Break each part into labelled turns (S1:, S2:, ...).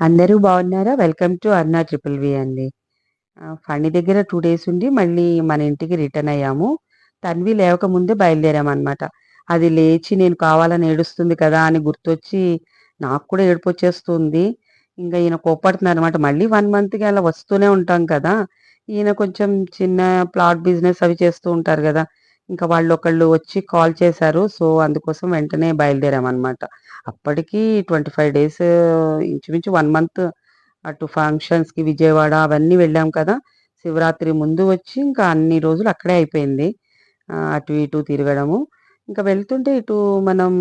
S1: అందరూ బాగున్నారా? Welcome to Aruna triple V అండి. ఆహ్, ఫణి దగ్గర టూ డేస్ ఉండి మళ్ళీ మన ఇంటికి రిటర్న్ అయ్యాము. తన్వి లేవకముందే బయలుదేరామనమాట. అది లేచి నేను కావాలని ఏడుస్తుంది కదా! అని గుర్తొచ్చి నాకు కూడా ఏడుపొచ్చేస్తుంది. ఇంకా ఈయన కోప్పడుతున్నారనమాట. మళ్ళీ వన్ మంత్‌కి అలా వస్తూనే ఉంటాం కదా! ఈయన కొంచెం చిన్న ప్లాట్ బిజినెస్ అవి చేస్తూ ఉంటారు కదా ఇంకా వాళ్ళు ఒకళ్ళు వచ్చి కాల్ చేశారు. సో, అందుకోసం వెంటనే బయలుదేరామనమాట. అప్పటికి 25 డేస్ ఇంచుమించు వన్ మంత్ అటు ఫంక్షన్స్‌కి విజయవాడ అవన్నీ వెళ్ళాం కదా! శివరాత్రి ముందు వచ్చి ఇంకా అన్ని రోజులు అక్కడే అయిపోయింది. అటు ఇటు తిరగడము. ఇంకా వెళ్తుంటే ఇటు మనం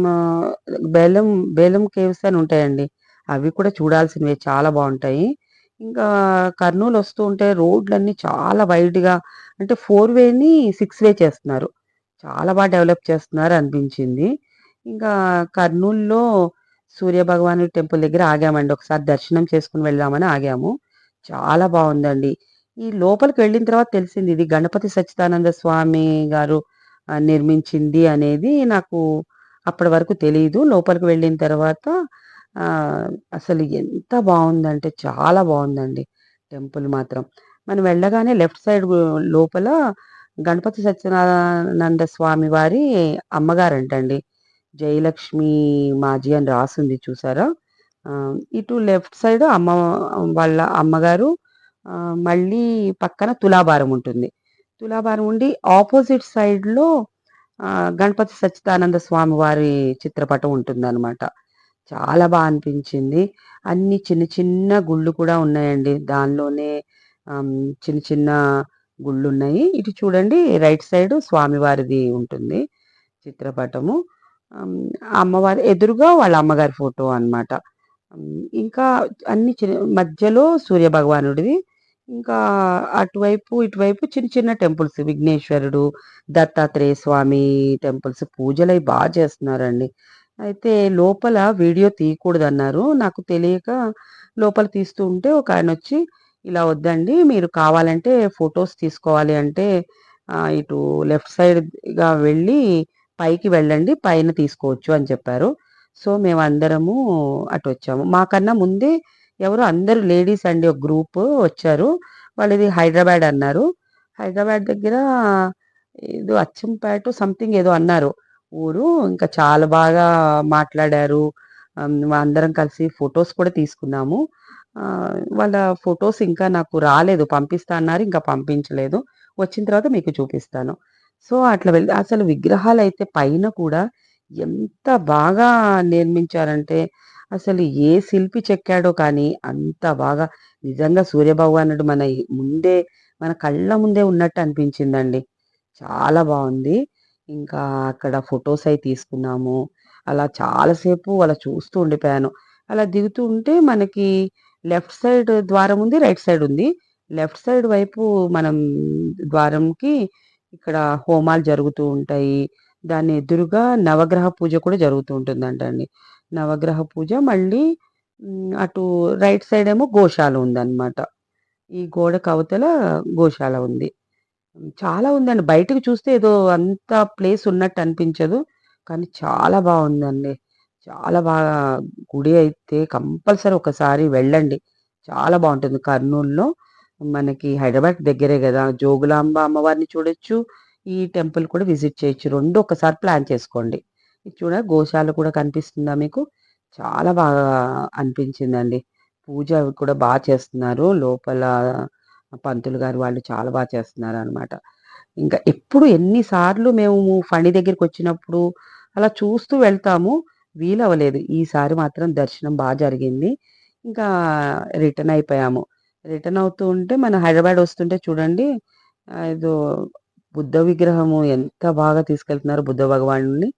S1: బేలం బేలం కేవ్స్ అని ఉంటాయండి. అవి కూడా చూడాల్సినవి చాలా బాగుంటాయి ఇంకా కర్నూలు వస్తూ ఉంటే రోడ్లన్నీ చాలా వైడ్‌గా అంటే ఫోర్ వేని సిక్స్ వే చేస్తున్నారు. చాలా బాగా డెవలప్ చేస్తున్నారు అనిపించింది. ఇంకా కర్నూల్‌లో సూర్య భగవానుడి టెంపుల్ దగ్గర ఆగామండి. ఒకసారి దర్శనం చేసుకుని వెళ్దామని ఆగాము. చాలా బాగుందండి ఈ లోపలికి వెళ్ళిన తర్వాత తెలిసింది ఇది గణపతి సచ్చిదానంద స్వామి గారు నిర్మించింది అనేది నాకు అప్పటి వరకు తెలియదు లోపలికి వెళ్ళిన తర్వాత అసలు ఎంత బాగుందంటే చాలా బాగుందండి టెంపుల్ మాత్రం. మనం వెళ్ళగానే లెఫ్ట్ సైడ్ లోపల గణపతి సత్యనారాయణానంద స్వామి వారి అమ్మగారంటండి. జయలక్ష్మి మాజీ అని రాసింది చూసారా? ఇటు లెఫ్ట్ సైడ్ అమ్మ వాళ్ళ అమ్మగారు మళ్ళీ పక్కన తులాభారం ఉంటుంది. తులాభారం ఉండి ఆపోజిట్ సైడ్‌లో గణపతి సచ్చిదానంద స్వామి వారి చిత్రపటం ఉంటుందనమాట. చాలా బాగా అనిపించింది. అన్ని చిన్న చిన్న గుళ్ళు కూడా ఉన్నాయండి. దానిలోనే చిన్న చిన్న గుళ్ళు ఉన్నాయి ఇటు చూడండి రైట్ సైడ్ స్వామివారిది ఉంటుంది చిత్రపటము. అమ్మవారి ఎదురుగా వాళ్ళ అమ్మగారి ఫోటో అన్నమాట. ఇంకా అన్ని చిన్న మధ్యలో సూర్య భగవానుడిది. ఇంకా అటువైపు, ఇటువైపు చిన్న చిన్న టెంపుల్స్ విఘ్నేశ్వరుడు, దత్తాత్రేయ స్వామి టెంపుల్స్ పూజలు అవి బాగా చేస్తున్నారండి. అయితే లోపల వీడియో తీయకూడదన్నారు. నాకు తెలియక లోపల తీస్తూ ఉంటే ఒక ఆయన వచ్చి ఇలా వద్దండి మీరు కావాలంటే ఫొటోస్ తీసుకోవాలి అంటే ఇటు లెఫ్ట్ సైడ్‌గా వెళ్ళి పైకి వెళ్ళండి. పైన తీసుకోవచ్చు అని చెప్పారు. సో, మేము అందరము అటు వచ్చాము మాకన్నా ముందే ఎవరో అందరు లేడీస్ అండి ఒక గ్రూపు వచ్చారు. వాళ్ళది హైదరాబాద్ అన్నారు. హైదరాబాద్ దగ్గర ఏదో అచ్చంపేట సంథింగ్ ఏదో అన్నారు ఊరు. ఇంకా చాలా బాగా మాట్లాడారు. అందరం కలిసి ఫొటోస్ కూడా తీసుకున్నాము. వాళ్ళ ఫొటోస్ ఇంకా నాకు రాలేదు. పంపిస్తా అన్నారు. ఇంకా పంపించలేదు. వచ్చిన తర్వాత మీకు చూపిస్తాను. సో, అట్లా వెళ్ళి అసలు విగ్రహాలు అయితే పైన కూడా ఎంత బాగా నిర్మించారంటే అసలు ఏ శిల్పి చెక్కాడో కానీ అంత బాగా నిజంగా సూర్యభగవానుడు మన ముందే మన కళ్ళ ముందే ఉన్నట్టు అనిపించిందండి. చాలా బాగుంది ఇంకా అక్కడ ఫొటోస్ అయి తీసుకున్నాము. అలా చాలాసేపు అలా చూస్తూ ఉండిపోయాను. అలా దిగుతూ ఉంటే మనకి లెఫ్ట్ సైడ్ ద్వారం ఉంది. రైట్ సైడ్ ఉంది. లెఫ్ట్ సైడ్ వైపు మనం ద్వారంకి ఇక్కడ హోమాలు జరుగుతూ ఉంటాయి. దాని ఎదురుగా నవగ్రహ పూజ కూడా జరుగుతూ ఉంటుందంటండి. నవగ్రహ పూజ మళ్ళీ అటు రైట్ సైడ్ ఏమో గోశాల ఉందన్నమాట. ఈ గోడకు అవతల గోశాల ఉంది. చాలా ఉందండి. బయటకు చూస్తే ఏదో అంత ప్లేస్ ఉన్నట్టు అనిపించదు. కానీ చాలా బాగుందండి చాలా బాగా గుడి అయితే కంపల్సరీ ఒకసారి వెళ్ళండి. చాలా బాగుంటుంది కర్నూల్‌లో మనకి హైదరాబాద్ దగ్గరే కదా జోగులాంబ అమ్మవారిని చూడొచ్చు. ఈ టెంపుల్ కూడా విజిట్ చేయొచ్చు. రెండు ఒకసారి ప్లాన్ చేసుకోండి. ఇది చూడ గోశాల కూడా కనిపిస్తుందా మీకు? చాలా బాగా అనిపించిందండి. పూజ కూడా బాగా చేస్తున్నారు. లోపల పంతులు గారు వాళ్ళు చాలా బాగా చేస్తున్నారు అనమాట ఇంకా ఎప్పుడు ఎన్నిసార్లు మేము ఫణి దగ్గరికొచ్చినప్పుడు అలా చూస్తూ వెళ్తాము. వీలవ్వలేదు. ఈసారి మాత్రం దర్శనం బాగా జరిగింది. ఇంకా రిటర్న్ అయిపోయాము. రిటర్న్ అవుతూ ఉంటే మన హైదరాబాద్ వస్తుంటే చూడండి ఏదో బుద్ధ విగ్రహము ఎంత బాగా తీసుకెళ్తున్నారు బుద్ధ భగవానుడిని.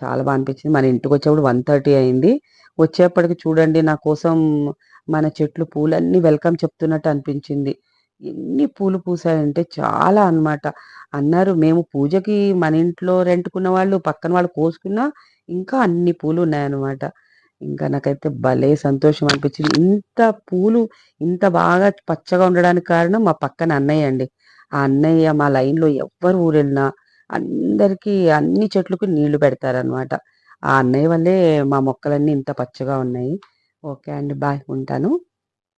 S1: చాలా బాగా అనిపించింది. మన ఇంటికి వచ్చేటప్పుడు వన్ థర్టీ అయింది. వచ్చేప్పటికి చూడండి నా కోసం మన చెట్లు పూలన్నీ వెల్కమ్ చెప్తున్నట్టు అనిపించింది. ఎన్ని పూలు పూసాయంటే చాలా అన్నమాట. అన్నారు మేము పూజకి మన ఇంట్లో రెంట్‌కున్న వాళ్ళు, పక్కన వాళ్ళు కోసుకున్నా ఇంకా అన్ని పూలు ఉన్నాయన్నమాట. ఇంకా నాకైతే భలే సంతోషం అనిపించింది. ఇంత పూలు ఇంత బాగా పచ్చగా ఉండడానికి కారణం మా పక్కన అన్నయ్య అండి. ఆ అన్నయ్య మా లైన్‌లో ఎవ్వరు ఊరెళ్ళినా అందరికీ అన్ని చెట్లకు నీళ్ళు పెడతారనమాట. ఆ అన్నయ్య వల్లే మా మొక్కలన్నీ ఇంత పచ్చగా ఉన్నాయి. ఓకే అండి. బాయ్. ఉంటాను.